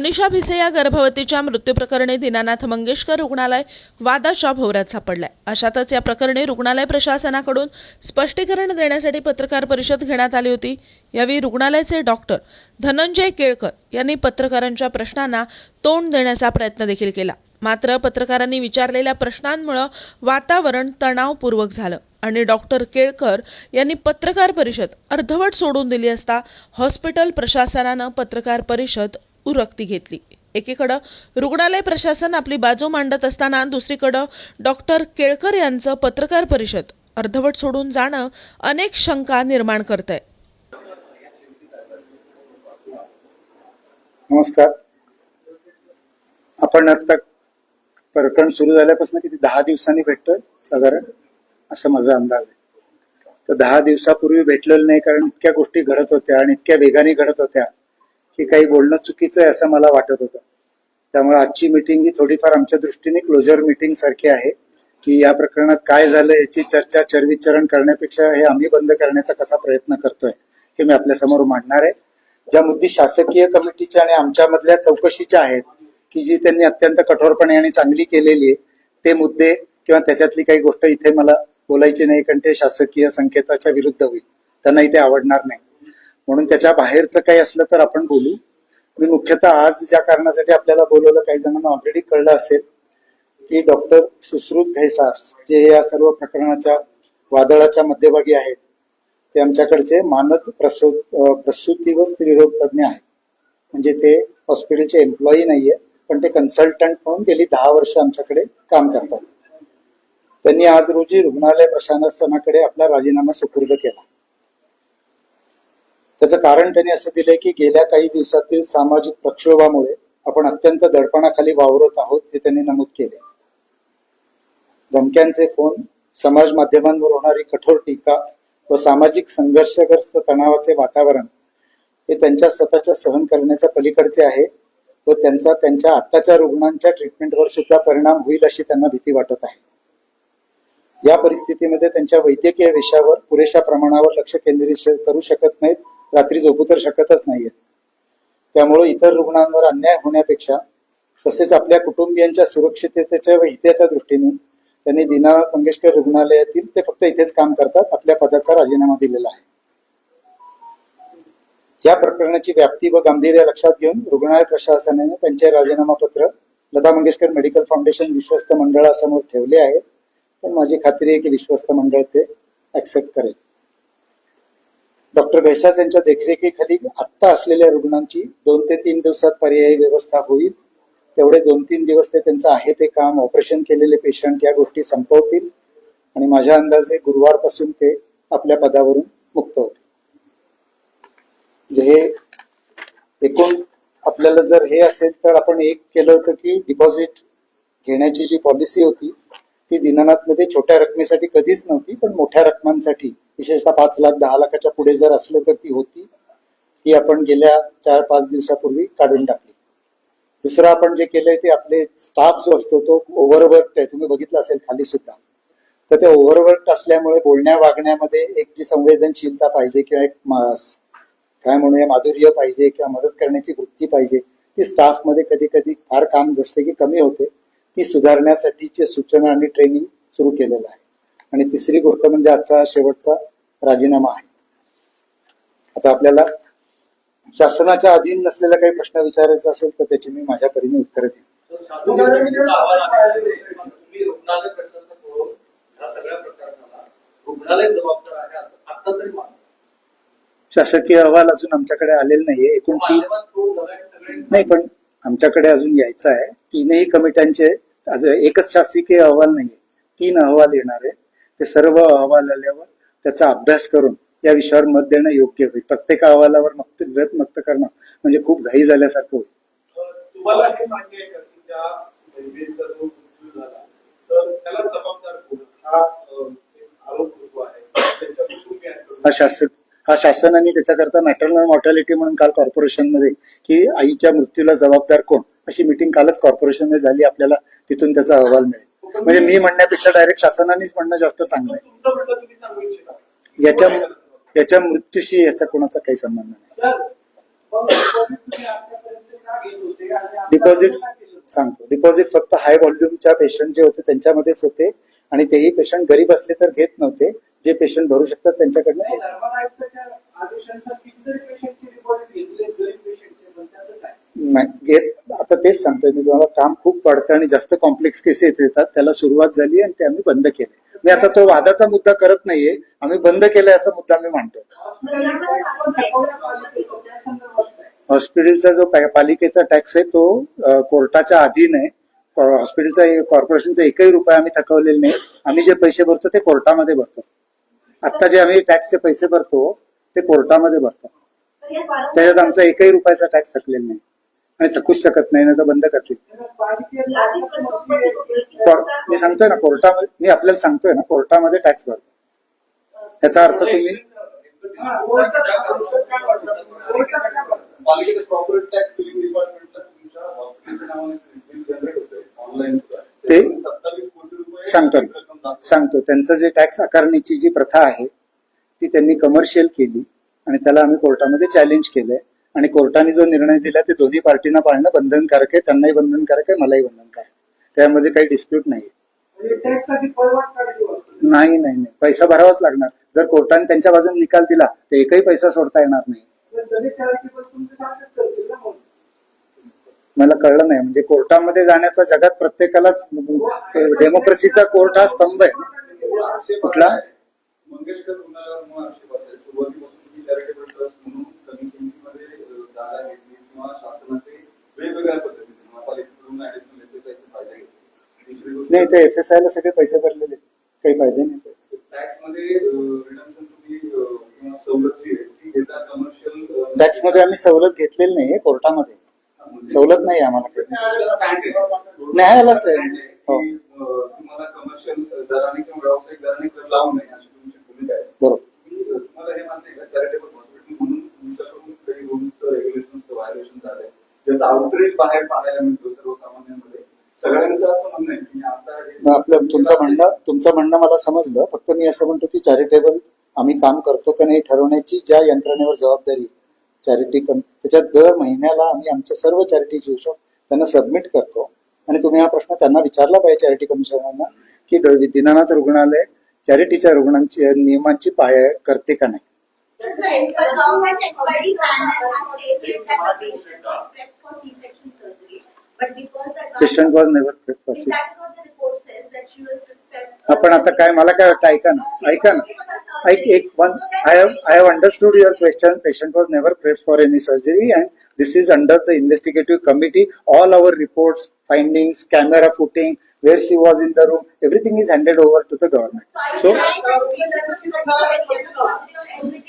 तनिषा भिसे या गर्भवतीच्या मृत्यूप्रकरणी दीनानाथ मंगेशकर रुग्णालय वादाच्या भोवऱ्यात सापडलाय. अशातच या प्रकरणी रुग्णालय प्रशासनाकडून स्पष्टीकरण देण्यासाठी पत्रकार परिषद घेण्यात आली होती. यावेळी रुग्णालयाचे डॉक्टर धनंजय केळकर यांनी पत्रकारांच्या प्रश्नांना तोंड देण्याचा प्रयत्न देखील केला. मात्र पत्रकारांनी विचारलेल्या प्रश्नांमुळे वातावरण तणावपूर्वक झालं आणि डॉक्टर केळकर यांनी पत्रकार परिषद अर्धवट सोडून दिली असता हॉस्पिटल प्रशासनानं पत्रकार परिषद उरकती घेतली. एकीकडं रुग्णालय प्रशासन आपली बाजू मांडत असताना दुसरीकडं डॉक्टर केळकर यांचं पत्रकार परिषद. अर्धवट सोडून जाणं अनेक शंका निर्माण करत आहे नमस्कार. आपण आता प्रकरण सुरू झाल्यापासून किती दहा दिवसांनी भेटतोय साधारण? असा माझा अंदाज आहे. तर दहा दिवसापूर्वी भेटलेलं नाही कारण इतक्या गोष्टी घडत होत्या आणि इतक्या वेगाने घडत होत्या. की काही बोलणं चुकीचं आहे असं मला वाटत होतं. त्यामुळे आजची मिटिंग ही थोडीफार आमच्या दृष्टीने क्लोजर मिटिंग सारखी आहे की या प्रकरणात काय झालं याची चर्चा चरविचरण करण्यापेक्षा हे आम्ही बंद करण्याचा कसा प्रयत्न करतोय हे मी आपल्यासमोर मांडणार आहे. ज्या मुद्दी शासकीय कमिटीच्या आणि आमच्यामधल्या चौकशीच्या आहेत की जी त्यांनी अत्यंत कठोरपणे आणि चांगली केलेली आहे ते मुद्दे किंवा त्याच्यातली काही गोष्ट इथे मला बोलायची नाही कारण ते शासकीय संकेताच्या विरुद्ध होईल. त्यांना इथे आवडणार नाही. म्हणून त्याच्या बाहेरचं काही असलं तर आपण बोलू. मी मुख्यतः आज ज्या कारणासाठी आपल्याला बोलवलं काही जणांना ऑलरेडी कळलं असेल की डॉक्टर सुश्रुत घैसास जे या सर्व प्रकरणाच्या वादळाच्या मध्यभागी आहेत ते आमच्याकडचे मानद प्रसू प्रसूती व स्त्रीरोग तज्ज्ञ आहेत. म्हणजे ते हॉस्पिटलचे एम्प्लॉई नाहीये पण ते कन्सल्टंट म्हणून गेली दहा वर्ष आमच्याकडे काम करतात. त्यांनी आज रोजी रुग्णालय प्रशासनाकडे आपला राजीनामा सुपूर्द केला. त्याचं कारण त्यांनी असं दिलंय की गेल्या काही दिवसातील सामाजिक प्रक्षोभामुळे आपण अत्यंत दडपणाखाली वावरत आहोत हे त्यांनी नमूद केले धमक्यांचे फोन समाज माध्यमांवर होणारी कठोर टीका व सामाजिक संघर्षग्रस्त तणावाचे वातावरण हे त्यांच्या स्वतःच्या सहन करण्याच्या पलीकडचे आहे व त्यांचा त्यांच्या आत्ताच्या रुग्णांच्या ट्रीटमेंटवर सुद्धा परिणाम होईल अशी त्यांना भीती वाटत आहे. या परिस्थितीमध्ये त्यांच्या वैद्यकीय विषयावर पुरेशा प्रमाणावर लक्ष केंद्रित करू शकत नाहीत. रात्री झोपू तर शकतच नाहीयेत. त्यामुळे इतर रुग्णांवर अन्याय होण्यापेक्षा तसेच आपल्या कुटुंबियांच्या सुरक्षिततेच्या व हिताच्या दृष्टीने त्यांनी दीनानाथ मंगेशकर रुग्णालयातील ते फक्त इथेच काम करतात आपल्या पदाचा राजीनामा दिलेला आहे. या प्रकरणाची व्याप्ती व गांभीर्य लक्षात घेऊन रुग्णालय प्रशासनाने त्यांचे राजीनामा पत्र लता मंगेशकर मेडिकल फाउंडेशन विश्वस्त मंडळासमोर ठेवले आहे पण माझी खात्री आहे की विश्वस्त मंडळ ते ऍक्सेप्ट करेल. डॉक्टर घैसास यांच्या देखरेखीखाली आत्ता असलेल्या रुग्णांची दोन ते तीन दिवसात पर्यायी व्यवस्था होईल. तेवढे दोन तीन दिवस ते त्यांचं आहे ते काम ऑपरेशन केलेले पेशंट या गोष्टी संपवतील आणि माझ्या अंदाजे गुरुवारपासून ते आपल्या पदावरून मुक्त होतील. म्हणजे हे एकूण आपल्याला जर हे असेल तर आपण एक केलं होतं की डिपॉझिट घेण्याची जी पॉलिसी होती ती दिनानाथमध्ये छोट्या रकमेसाठी कधीच नव्हती पण मोठ्या रकमांसाठी विशेषतः पाच लाख दहा लाखाच्या पुढे जर असलं तर ती होती. ती आपण गेल्या चार पाच दिवसापूर्वी काढून टाकली. दुसरं आपण जे केलंय ते आपले स्टाफ जो असतो तो ओव्हरवर्क आहे. तुम्ही बघितलं असेल खाली सुद्धा. तर ते ओव्हरवर्क असल्यामुळे बोलण्या वागण्यामध्ये एक जी संवेदनशीलता पाहिजे किंवा एक मास काय म्हणूया माधुर्य पाहिजे किंवा मदत करण्याची वृत्ती पाहिजे ती स्टाफमध्ये कधी कधी फार काम जसले की कमी होते ती सुधारण्यासाठीचे सूचना आणि ट्रेनिंग सुरू केलेलं आहे. आणि तिसरी गोष्ट म्हणजे आजचा शेवटचा राजीनामा आहे. आता आपल्याला शासनाच्या अधीन नसलेला काही प्रश्न विचारायचा असेल तर त्याची मी माझ्या परीने उत्तर देईन. शासकीय अहवाल अजून आमच्याकडे आलेला नाहीये. एकूण तीन नाही पण आमच्याकडे अजून यायचं आहे. तीनही कमिट्यांचे एकच शासकीय अहवाल नाहीये. तीन अहवाल येणार आहे ते सर्व अहवाल आल्यावर त्याचा अभ्यास करून या विषयावर मत देणं योग्य होईल. प्रत्येक अहवालावर मत व्यत मत करणं म्हणजे खूप घाई झाल्यासारखं होईल. हे शासन हा शासनाने त्याच्याकरता मॅटर्नल मॉर्टॅलिटी म्हणून काल कॉर्पोरेशनमध्ये की आईच्या मृत्यूला जबाबदार कोण? अशी मिटिंग कालच कॉर्पोरेशनमध्ये झाली. आपल्याला तिथून त्याचा अहवाल मिळेल. म्हणजे मी म्हणण्यापेक्षा डायरेक्ट शासनानेच म्हणणं जास्त चांगलं आहे. याच्या याच्या मृत्यूशी याचा कोणाचा काही संबंध नाही. डिपॉझिट सांगतो. डिपॉझिट फक्त हाय व्हॉल्यूमच्या पेशंट जे होते त्यांच्यामध्येच होते आणि तेही पेशंट गरीब असले तर घेत नव्हते. जे पेशंट भरू शकतात त्यांच्याकडनं घेत आता तेच सांगतोय मी तुम्हाला काम खूप वाढतं आणि जास्त कॉम्प्लेक्स केसेस येतात त्याला सुरुवात झाली आणि ते आम्ही बंद केले. मी आता तो वादाचा मुद्दा करत नाहीये आम्ही बंद केलाय असा मुद्दा मी मांडतोय. हॉस्पिटलचा जो पालिकेचा टॅक्स आहे तो कोर्टाच्या अधीन आहे. हॉस्पिटलचा कॉर्पोरेशनचा एकही रुपया आम्ही थकवलेला नाही. आम्ही जे पैसे भरतो ते कोर्टामध्ये भरतो. आता जे आम्ही टॅक्सचे पैसे भरतो ते कोर्टामध्ये भरतो. त्याच्यात आमचा एकही रुपयाचा टॅक्स थकलेला नाही. आणि थकूच शकत नाही ना तर बंद करतील. मी सांगतोय ना कोर्टामध्ये मी आपल्याला सांगतोय ना कोर्टामध्ये टॅक्स भरतो याचा अर्थ तुम्ही ते सांगतो सांगतो. त्यांचं जे टॅक्स आकारणीची जी प्रथा आहे ती त्यांनी कमर्शियल केली आणि त्याला आम्ही कोर्टामध्ये चॅलेंज केलंय. आणि कोर्टाने जो निर्णय दिला ते दोन्ही पार्टींना पाळणं बंधनकारक आहे त्यांनाही बंधनकारक आहे मलाही बंधनकारक त्यामध्ये काही डिस्प्यूट नाही नाही नाही नाही. पैसा भरावाच लागणार. जर कोर्टाने त्यांच्या बाजूने निकाल दिला तर एकही पैसा सोडता येणार नाही. मला कळलं नाही. म्हणजे कोर्टामध्ये जाण्याचा जगात प्रत्येकालाच डेमोक्रेसीचा कोर्ट हा स्तंभ आहे. कुठला? मंगेशकर जागा घेतली किंवा शासनाचे वेगवेगळ्या पद्धतीने महापालिकेकडून ऍडिशनल एफएसआयचे फायदे घेतले दुसरी गोष्ट नाही ते एफ एस आय ला सगळे पैसे भरलेले. काही फायदे नाही. टॅक्समध्ये रिडम्शन तुम्ही अ, किंवा सवलत जी आहे ती घेता कमर्शियल टॅक्समध्ये आम्ही सवलत घेतलेली नाहीये कोर्टामध्ये सवलत नाही आम्हाला न्यायालयालाच आहे. हो. तुम्हाला कमर्शियल दराने किंवा व्यावसायिक दराने कर लावू नये अशी तुमची भूमिका आहे बरोबर मी, अ, तुम्हाला हे मान्य आहे का चॅरिटेबल हॉस्पिटल म्हणून तुमच्याकडून काही रूल्सचं रेग्युलेशनचं व्हायोलेशन झालंय ज्याचा बाहेर पाहायला मिळतो सर्वसामान्यांमध्ये. सगळ्यांचं असं म्हणणं आहे की आता आपलं तुमचं म्हणणं तुमचं म्हणणं मला समजलं. फक्त मी असं म्हणतो की चॅरिटेबल आम्ही काम करतो का नाही ठरवण्याची ज्या यंत्रणेवर जबाबदारी चॅरिटी कम त्याच्यात दर महिन्याला आम्ही आमच्या सर्व चॅरिटी शिक्षक त्यांना सबमिट करतो. आणि तुम्ही हा प्रश्न त्यांना विचारला पाहिजे चॅरिटी कमिशनरना की दीनानाथ रुग्णालय चॅरिटीच्या रुग्णांची नियमांची पाया करते का नाही? The the government inquiry panel has stated that the patient was prepped for C-section surgery, but because the. Patient was never Is that what the report says, that she was prepped? आपण आता काय मला काय वाटतं ऐका ना ऐका ना ऐक एक one I have I have understood your question patient was never prep for any surgery and this is under the investigative committee all our reports findings camera footage where she was in the room everything is handed over to the government So so are you trying to say that she was prepped for any surgery or admitted in any kind of way? Not not one not even one out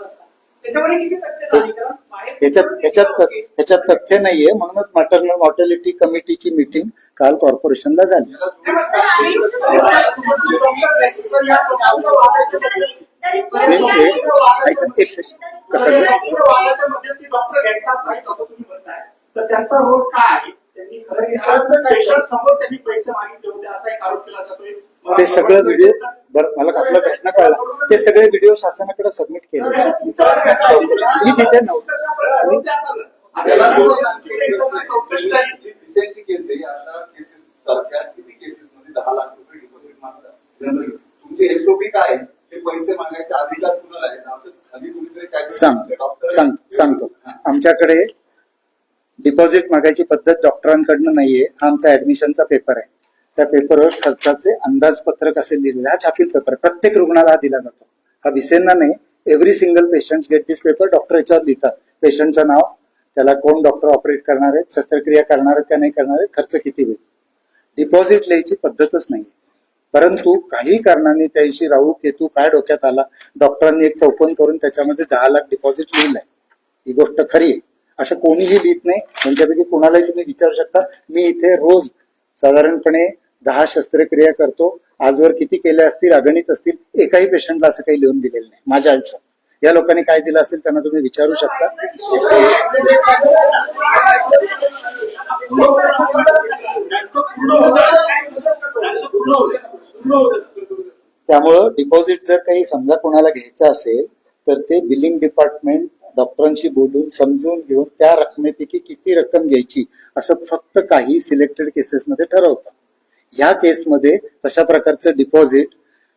असता त्याच्यामध्ये किती तथ्य झाली? कारण बाहेर ह्याच्यात ह्याच्यात ह्याच्यात तथ्य नाहीये. म्हणूनच मॅटर्नल मॉर्टॅलिटी कमिटीची मीटिंग काल कॉर्पोरेशनला झाली. याला Sir, तुम्ही- are you- मी ऐका, एक सेकंड. कसं काय? डॉक्टर घ्यायचाच नाही. असं तुम्ही म्हणताय तर त्यांचा रोल काय आहे? त्यांनी खरं पेशंट समोर त्यांनी पैसे मागितले होते असा एक आरोप केला जातोय. ते सगळं व्हिडिओ बरं मला आपला प्रश्न कळला. ते सगळे व्हिडिओ शासनाकडे सबमिट केले. मी तिथे नव्हतो याला जोडून आणखी एक प्रश्न आहे. जी दिसेची केस आहे अशा केसेस सारख्या किती केसेस मध्ये दहा लाख रुपये डिपॉझिट मागतात जनरली तुमचे एसओपी काय आहे? हे पैसे मागायचे अधिकार कुणाला आहेत असं खाली कुणीतरी सांगतो सांग सांगतो. आमच्याकडे डिपॉझिट मागायची पद्धत डॉक्टरांकडनं नाहीये. हा आमचा ऍडमिशनचा पेपर आहे. त्या पेपरवर खर्चाचे अंदाजपत्रक असे लिहिलेले हा छापील पेपर प्रत्येक रुग्णाला हा दिला जातो. हा विसेंना नाही. Every single patient get this paper doctor याच्यावर लिहितात. पेशंटचं नाव त्याला कोण डॉक्टर ऑपरेट करणार आहेत शस्त्रक्रिया करणार आहेत त्या नाही करणार आहेत खर्च किती होईल? डिपॉझिट लिहायची पद्धतच नाही परंतु काही कारणाने त्यांची राहू केतू काय डोक्यात आला? डॉक्टरांनी एक चौपन करून त्याच्यामध्ये दहा लाख डिपॉझिट लिहिलंय. ही गोष्ट खरी आहे. असं कोणीही लिहित नाही. त्यांच्यापैकी कोणालाही तुम्ही विचारू शकता. मी इथे रोज साधारणपणे दहा शस्त्रक्रिया करतो. आजवर किती केल्या असतील अगणित असतील एकाही पेशंटला असं काही लिहून दिलेलं नाही. माझ्या आयुष्यात. या लोकांनी काय दिलं असेल त्यांना तुम्ही विचारू शकता. त्यामुळं डिपॉझिट जर काही समजा कोणाला घ्यायचं असेल तर ते बिलिंग डिपार्टमेंट डॉक्टरांशी बोलून समजून घेऊन त्या रकमेपैकी किती रक्कम घ्यायची असं फक्त काही सिलेक्टेड केसेसमध्ये ठरवतात. ह्या केसमध्ये तशा प्रकारचं डिपॉझिट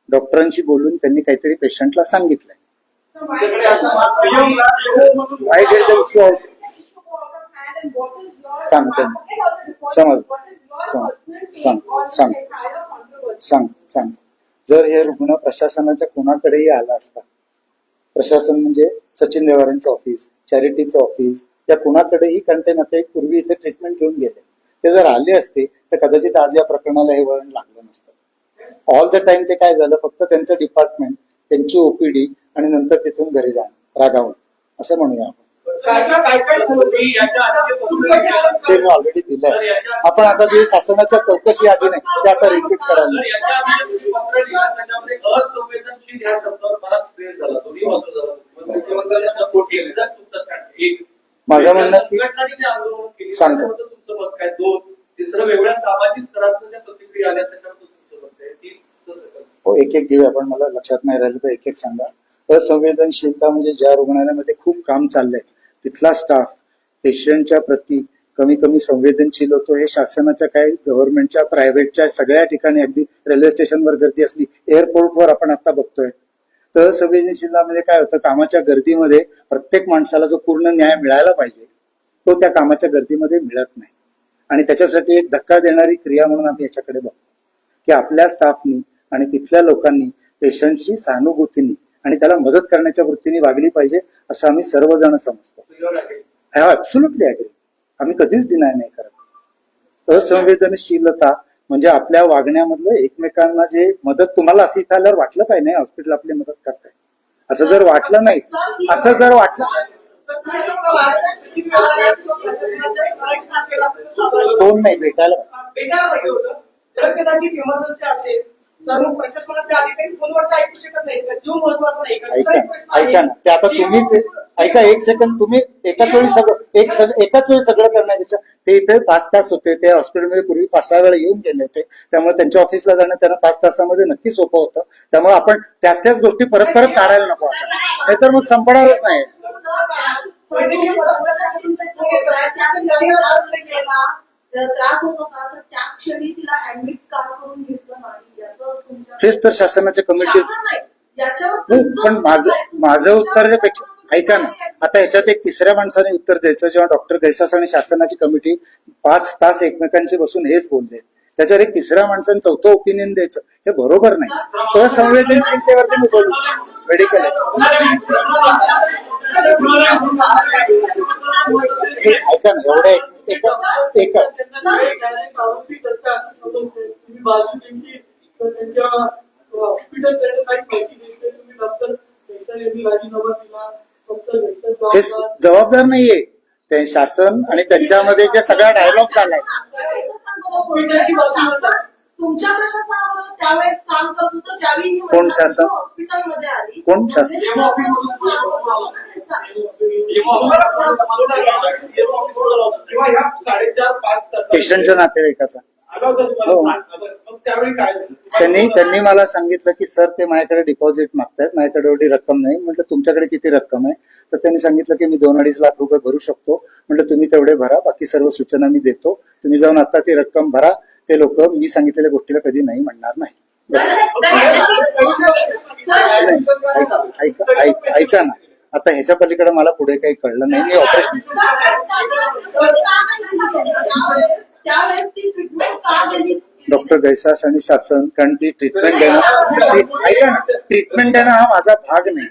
डॉक्टरांशी बोलून त्यांनी काहीतरी पेशंटला सांगितलंय. Show. out? सांगतो समज सांग सांग सांग सांग जर हे रुग्ण प्रशासनाच्या कोणाकडेही आला असता प्रशासन म्हणजे सचिन देवारांचं ऑफिस चॅरिटीचं ऑफिस या कुणाकडेही कारण ते नाते पूर्वी इथे ट्रीटमेंट घेऊन गेले. ते जर आले असते तर कदाचित आज या प्रकरणाला हे वळण लागलं नसतं. ऑल द टाइम ते काय झालं फक्त त्यांचं डिपार्टमेंट त्यांची ओपीडी आणि नंतर तिथून घरी जाणं रागावून. असं म्हणूया आपण. ते मी ऑलरेडी दिलंय. आपण आता जे शासनाच्या चौकशी आधी नाही ते आता रिपीट करायला माझं म्हणणं की- सांगतो. तिसरं वेगळ्या सामाजिक स्तरातून ज्या प्रतिक्रिया आल्या हो एक एक घेऊया आपण मला लक्षात नाही राहिलं तर एक एक सांगा. असंवेदनशीलता म्हणजे ज्या रुग्णालयामध्ये खूप काम चाललंय तिथला स्टाफ पेशंटच्या प्रती कमी कमी संवेदनशील होतो. हे शासनाच्या काय गव्हर्नमेंटच्या प्रायव्हेटच्या सगळ्या ठिकाणी अगदी रेल्वे स्टेशनवर गर्दी असली एअरपोर्टवर आपण आता बघतोय. तर संवेदनशीलता म्हणजे काय होतं? कामाच्या गर्दीमध्ये प्रत्येक माणसाला जो पूर्ण न्याय मिळायला पाहिजे तो त्या कामाच्या गर्दीमध्ये मिळत नाही. आणि त्याच्यासाठी एक धक्का देणारी क्रिया म्हणून आम्ही याच्याकडे बघतो. की आपल्या स्टाफनी आणि तिथल्या लोकांनी पेशंटशी सहानुभूतीने आणि त्याला मदत करण्याच्या वृत्तीने वागली पाहिजे असं आम्ही सर्वजण समजतो. Clear आहे. आय अग्री आम्ही कधीच डिनाय नाही करत. असंवेदनशीलता म्हणजे आपल्या वागण्यामधलं एकमेकांना जे मदत तुम्हाला असं इथं आल्यावर वाटलं पाहिजे नाही? हॉस्पिटल आपली मदत करताय. असं जर वाटलं नाही असं जर वाटलं दोन नाही भेटायला तर मग प्रशासनाचे अधिकारी ऐकू शकत नाही का? जीव महत्त्वाचा नाही का? ऐका ना ऐका ना. ते आता तुम्हीच ऐका एक सेकंड तुम्ही एकाच वेळी सगळं एक सग- एकाच वेळी सगळं करण्यापेक्षा ते इथे पाच तास होते. ते हॉस्पिटलमध्ये पूर्वी पाच सहा वेळा येऊन गेले होते. त्यामुळे त्यांच्या ऑफिसला जाणं त्यांना पाच तासामध्ये नक्की सोपं होतं. त्यामुळे आपण त्याच त्याच गोष्टी परत परत काढायला नको आपण नाहीतर मग संपणारच नाही. त्रास होत होता तर त्या क्षणी तिला ऍडमिट का करून घेतलं नाही? हेच तर शासनाच्या कमिटीज हो, पण माझं माझं उत्तर त्यापेक्षा ऐका ना आता याच्यात एक तिसऱ्या माणसाने उत्तर द्यायचं जेव्हा डॉक्टर गैसास आणि शासनाची कमिटी पाच तास एकमेकांशी बसून हेच बोलले. त्याच्यावर एक तिसऱ्या माणसाने चौथं ओपिनियन द्यायचं हे बरोबर नाही. असंवेदनशीलतेवरती मी बोलू मेडिकल ऐका ना एवढं एक- तर त्यांच्या हॉस्पिटलकडे काही माहिती तुम्ही डॉक्टर यांनी राजीनामा दिला डॉक्टर हे जबाबदार. जबाबदार नाहीये ते शासन आणि त्यांच्यामध्ये जे सगळा डायलॉग झालाय तुमच्या प्रशासनावर त्यावेळेस काम करत होतं त्यावेळी ही कोण महिला शासन? हॉस्पिटलमध्ये आली कोण शासन? पेशंटच्या नातेवाईकाचा हो. त्यांनी त्यांनी मला सांगितलं की सर ते माझ्याकडे डिपॉझिट मागतायत माझ्याकडे एवढी रक्कम नाही म्हटलं तुमच्याकडे किती रक्कम आहे तर त्यांनी सांगितलं की मी दोन अडीच लाख रुपये भरू शकतो म्हटलं तुम्ही तेवढे भरा बाकी सर्व सूचना मी देतो तुम्ही जाऊन आता ती रक्कम भरा ते लोक मी सांगितलेल्या गोष्टीला कधी नाही म्हणणार नाही ऐका ऐका ऐक- ऐका ना आता ह्याच्या पलीकडे मला पुढे काही कळलं नाही मी ऑपरेशन त्यावेळेस ती ट्रीटमेंट का दिली डॉक्टर गैसास आणि शासन कारण ती ट्रीटमेंट देणं ऐका ना ट्रीटमेंट देणं हा माझा भाग नाही.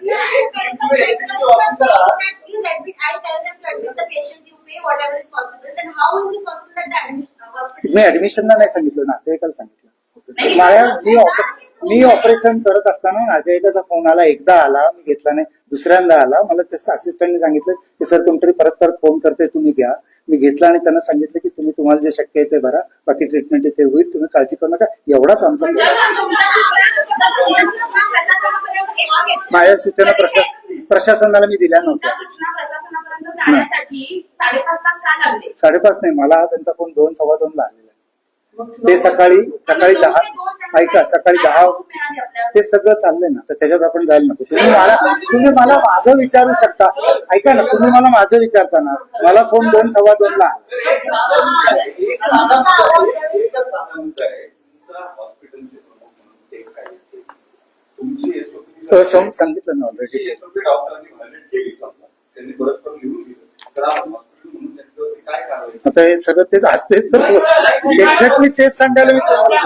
मी ऍडमिशनला नाही सांगितलं नातेवाईकाला सांगितलं. माझ्या मी मी ऑपरेशन करत असताना नातेवाईकाचा फोन आला एकदा आला मी घेतला नाही दुसऱ्यांदा आला. मला त्या असिस्टंटने सांगितलं की सर कोणतरी परत परत फोन करते तुम्ही घ्या. मी घेतला आणि त्यांना सांगितलं की तुम्ही तुम्हाला जे शक्य आहे ते भरा बाकी ट्रीटमेंट इथे होईल तुम्ही काळजी करू नका. एवढाच आमचा माझ्या सूचना प्रशासन प्रशासनाला मी दिल्या नव्हत्या. साडेपाच लागले? नाही मला त्यांचा फोन दोन सव्वा दोन ला आलेला. आहे. ते सकाळी सकाळी दहा ऐका सकाळी दहा ते सगळं चाललंय ना तर त्याच्यात आपण जायला नको. तुम्ही मला तुम्ही मला माझं विचारू शकता. ऐका ना तुम्ही मला माझं विचारता ना मला फोन दोन सव्वा दोन ला सांगितलं ना ऑलरेडी डॉक्टरांनी आता हे सगळं तेच असते. एक्झॅक्टली तेच सांगायला मी तुम्हाला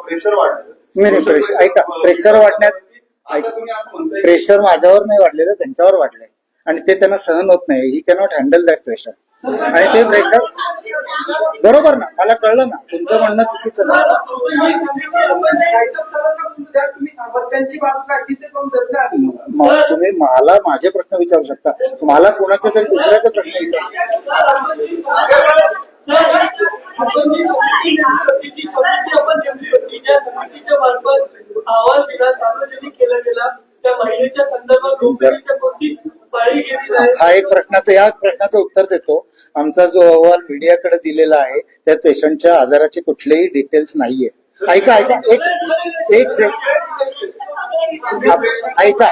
प्रेशर वाढलं नाही, pressure- ऐका, pressure वाढण्यात- आता तुम्ही असं म्हणताय की- प्रेशर माझ्यावर नाही वाढलेलं त्यांच्यावर वाढलंय आणि ते त्यांना सहन होत नाही. He can't handle that pressure आणि ते प्रेशर बरोबर ना? मला कळलं ना. तुमचं म्हणणं चुकीचं नाही मग तुम्ही मला माझे प्रश्न विचारू शकता. मला कोणाचे तरी दुसऱ्याचा प्रश्न विचार आपण जी समिती जी समिती आपण नेमली होती त्या समितीच्या मार्फत अहवाल दिला सार्वजनिक केला गेला त्या महिलेच्या संदर्भात गोपनीयतेच्या कोणतीच पाळी घेतली नाही हा एक प्रश्नाचं या प्रश्नाचं उत्तर देतो. आमचा जो अहवाल मीडियाकडे दिलेला आहे त्या पेशंटच्या आजाराचे कुठलेही डिटेल्स नाहीये. ऐका ऐका एक एक सेकंड ऐका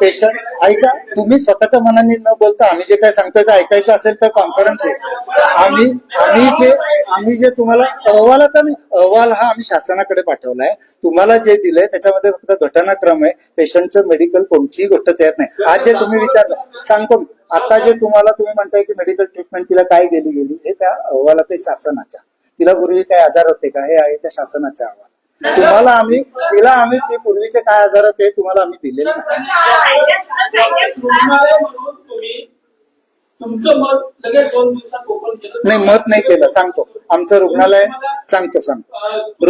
पेशंट ऐका तुम्ही स्वतःच्या मनाने न बोलता आम्ही जे काय सांगतोय ते ऐकायचं असेल तर कॉन्फरन्स आहे आम्ही आम्ही जे आम्ही जे तुम्हाला अहवालाचा अहवाल हा आम्ही शासनाकडे पाठवलाय. तुम्हाला जे दिलंय त्याच्यामध्ये फक्त घटनाक्रम आहे. पेशंटचं मेडिकल कोणतीही गोष्ट तयार नाही. आज जे तुम्ही विचारलं सांगतो आता जे तुम्हाला तुम्ही म्हणताय की मेडिकल ट्रीटमेंट तिला काय गेली गेली हे त्या अहवालात शासनाच्या. तिला पूर्वी काय आजार होते का? हे आहे त्या शासनाच्या अहवाल तुम्हाला आम्ही तिला आम्ही ते पूर्वीचे काय आजार ते तुम्हाला आम्ही दिलेले नाही. मत नाही केलं. सांगतो. आमचं रुग्णालय सांगतो सांगतो.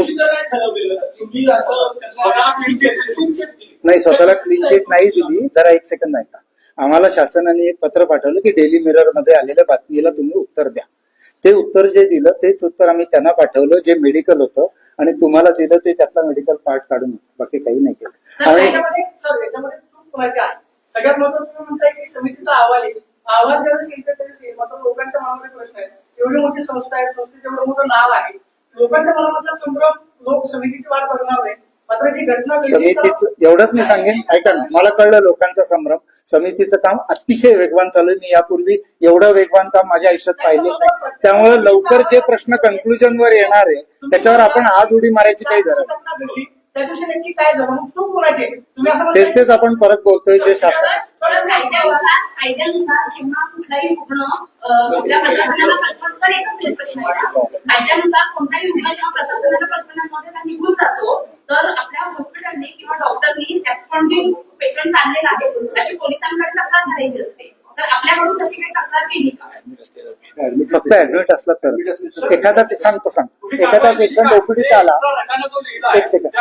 नाही स्वतःला क्लीन चिट नाही दिली. जरा एक सेकंद का? आम्हाला शासनाने एक पत्र पाठवलं की डेली मिररमध्ये आलेल्या बातमीला तुम्ही उत्तर द्या. ते उत्तर जे दिलं तेच उत्तर आम्ही त्यांना पाठवलं जे मेडिकल होतं. आणि तुम्हाला दिलं ते त्यातला मेडिकल पार्ट काढून बाकी काही नाही केलं. आहे. सगळ्यात महत्वाचं तुम्ही म्हणताय की समितीचा अहवाल आहे. अहवाल ज्यावेळेस येईल त्यावेळेस येईल. मात्र लोकांच्या मनामध्ये प्रश्न आहे. एवढी मोठी संस्था आहे संस्थेचं एवढं मोठं नाव आहे. लोकांच्या मनामधला संभ्रम लोक समितीची वाट बघणार नाही मात्र जी घटना घडली तर- समितीचं एवढंच मी सांगेन. ऐका ना मला कळलं लोकांचा संभ्रम. समितीचं काम अतिशय वेगवान चालू आहे. मी यापूर्वी एवढं वेगवान काम माझ्या आयुष्यात पाहिले नाही. त्यामुळे लवकर जे प्रश्न कन्क्लुजन वर येणार आहे त्याच्यावर आपण आज उडी मारायची काही गरज तेच तेच आपण परत बोलतोय जे शासन. कायद्यानुसार कोणताही किंवा डॉक्टरनी पेशंट आणलेला आहे अशी पोलिसांकडे तक्रार करायची असते. तर आपल्याकडून तशी काही तक्रार केली का? फक्त ऍडमिट असला तर. एखादा सांगतो सांगतो एखादा पेशंट ओपीडीत आला. एक सेकंद.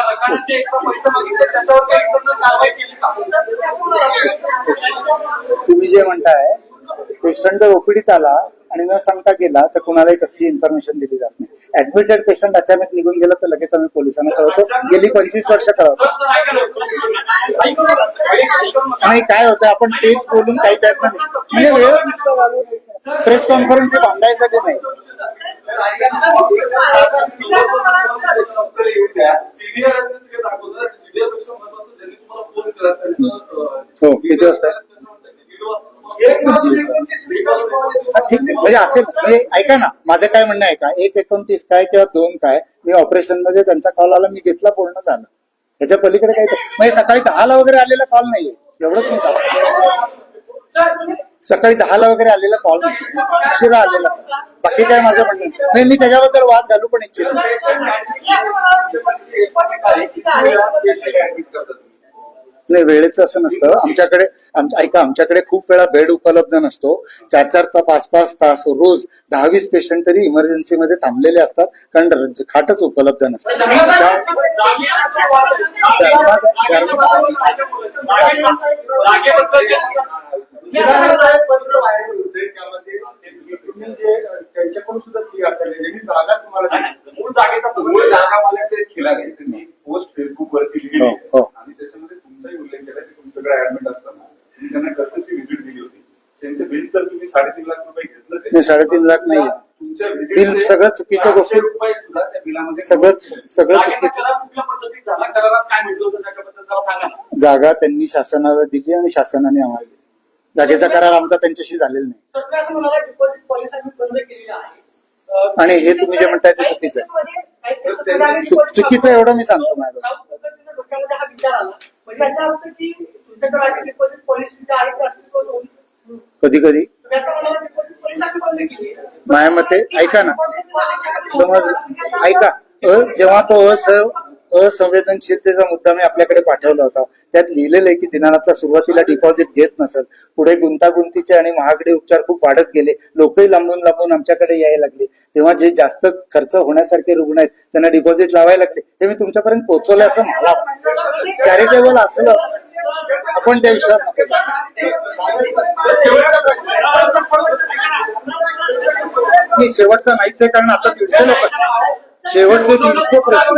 तुम्ही जे म्हणताय पेशंट जर ओपीडीत आला आणि न सांगता गेला तर कुणालाही कसली इन्फॉर्मेशन दिली जात नाही. ऍडमिटेड पेशंट अचानक निघून गेला तर लगेच आम्ही पोलिसांना कळवतो. गेली पंचवीस वर्ष कळवतो. नाही काय होतं आपण तेच बोलून काही त्यात म्हणजे वेळ प्रेस कॉन्फरन्स बांधायसाठी नाही. हो, किती वाजता? हा, ठीक आहे म्हणजे असेल म्हणजे ऐका ना माझं काय म्हणणं आहे का? एक एकोणतीस काय किंवा दोन काय मी ऑपरेशनमध्ये त्यांचा कॉल आला मी घेतला पूर्ण झालं. त्याच्या पलीकडे काय म्हणजे सकाळी दहाला वगैरे आलेला कॉल नाहीये. एवढंच मी सांगतो. सकाळी दहाला वगैरे आलेला कॉल नाही उशिरा आलेला बाकी काय माझं म्हणणं नाही. मी त्याच्याबद्दल वाद घालू पण इच्छित नाही. वेळेचं असं नसतं आमच्याकडे आम- ऐका आमच्याकडे खूप वेळा बेड उपलब्ध नसतो चार चार तास पाच पाच तास रोज दहा वीस पेशंट तरी इमर्जन्सी मध्ये थांबलेले असतात कारण खाटच उपलब्ध नसतात त्या- जागेबद्दल पत्र व्हायरल होते त्यामध्ये तुम्ही जे त्यांच्याकडून सुद्धा त्यांनी जागा तुम्हाला. मूळ जागेचा मूळ जागा मला पोस्ट फेसबुक वरती लिहिली हो, हो. आणि त्याच्यामध्ये तुमचाही उल्लेख केला की तुमच्याकडे ऍडमिट असताना तुम्ही त्यांना कर्तसी व्हिजिट दिली होती त्यांचे बिल तर तुम्ही साडेतीन लाख रुपये. नाही, साडेतीन लाख नाही. तुमच्या बिल सगळं चुकीचं सहाशे गोष्टी- रुपये सुद्धा त्या बिलामध्ये सगळंच- सगळं जागेचा चुकीचं. जागा त्यांनी शासनाला दिली आणि शासनाने आम्हाला दिली जागेचा करार आमचा त्यांच्याशी झालेला नाही आणि हे तुम्ही जे म्हणताय ते चुकीचं आहे. चुकीचं एवढं मी सांगतो मॅडम. त्या पद्धतीने डोक्यामध्ये हा विचार आला. म्हणजे याचा अर्थ की तुमच्याकडे आधी डिपॉझिट पॉलिसी जी आहे ती अस्तित्वात होती? कधी कधी? त्याचा मला डिपॉझिट पॉलिसी आम्ही बंद केली? माझ्या मते ऐका ना. समज ऐका. अ, जेव्हा तो अस असंवेदनशीलतेचा मुद्दा मी आपल्याकडे पाठवला होता. त्यात लिहिलेलं आहे की दिनानाथला सुरुवातीला डिपॉझिट घेत नसत पुढे गुंतागुंतीचे आणि महागडे उपचार खूप वाढत गेले. लोकही लांबून लांबून आमच्याकडे यायला लागले. तेव्हा जे जास्त खर्च होण्यासारखे रुग्ण आहेत त्यांना डिपॉझिट लावायला लागले. ते मी तुमच्यापर्यंत पोहोचवलं असं मला चॅरिटेबल असलं आपण त्या विषयात शेवटचा नाहीच आहे कारण आता दीडशे लोक शेवटचे दीडशे प्रश्न.